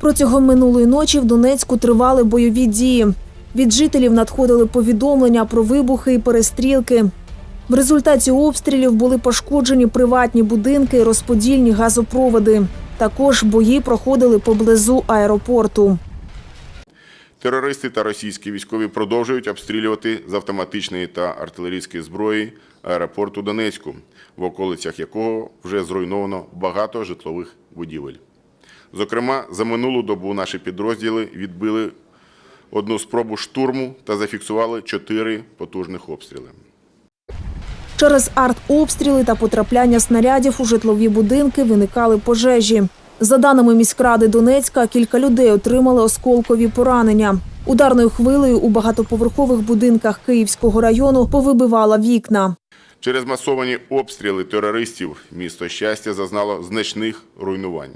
Протягом минулої ночі в Донецьку тривали бойові дії. Від жителів надходили повідомлення про вибухи і перестрілки. В результаті обстрілів були пошкоджені приватні будинки, розподільні газопроводи. Також бої проходили поблизу аеропорту. Терористи та російські військові продовжують обстрілювати з автоматичної та артилерійської зброї аеропорт у Донецьку, в околицях якого вже зруйновано багато житлових будівель. Зокрема, за минулу добу наші підрозділи відбили одну спробу штурму та зафіксували чотири потужних обстріли. Через артобстріли та потрапляння снарядів у житлові будинки виникали пожежі. За даними міськради Донецька, кілька людей отримали осколкові поранення. Ударною хвилею у багатоповерхових будинках Київського району повибивала вікна. Через масовані обстріли терористів місто щастя зазнало значних руйнувань.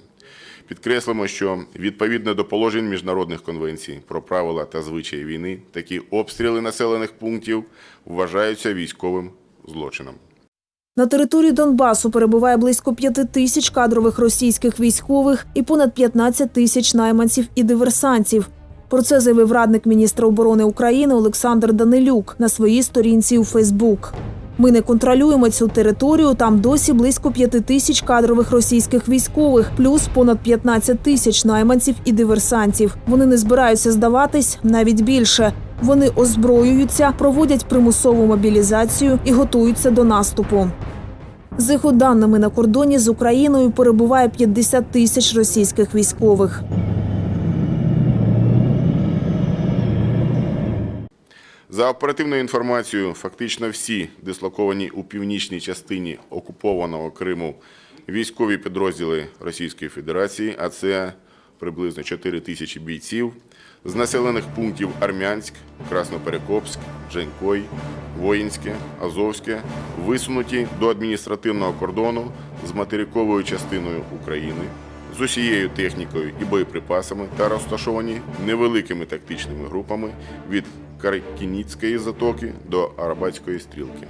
Підкреслимо, що відповідно до положень міжнародних конвенцій про правила та звичаї війни, такі обстріли населених пунктів вважаються військовим злочином. На території Донбасу перебуває близько п'яти тисяч кадрових російських військових і понад 15 тисяч найманців і диверсантів. Про це заявив радник міністра оборони України Олександр Данилюк на своїй сторінці у Фейсбук. Ми не контролюємо цю територію. Там досі близько п'яти тисяч кадрових російських військових, плюс понад 15 тисяч найманців і диверсантів. Вони не збираються здаватись навіть більше. Вони озброюються, проводять примусову мобілізацію і готуються до наступу. За його даними на кордоні з Україною перебуває 50 тисяч російських військових. За оперативною інформацією, фактично всі дислоковані у північній частині окупованого Криму військові підрозділи Російської Федерації, а це приблизно 4 тисячі бійців, з населених пунктів Армянськ, Красноперекопськ, Женькой, Воїнське, Азовське, висунуті до адміністративного кордону з материковою частиною України, з усією технікою і боєприпасами та розташовані невеликими тактичними групами від Каркініцької затоки до Арабатської стрілки.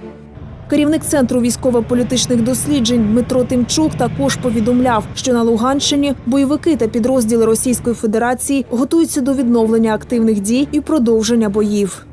Керівник центру військово-політичних досліджень Дмитро Тимчук також повідомляв, що на Луганщині бойовики та підрозділи Російської Федерації готуються до відновлення активних дій і продовження боїв.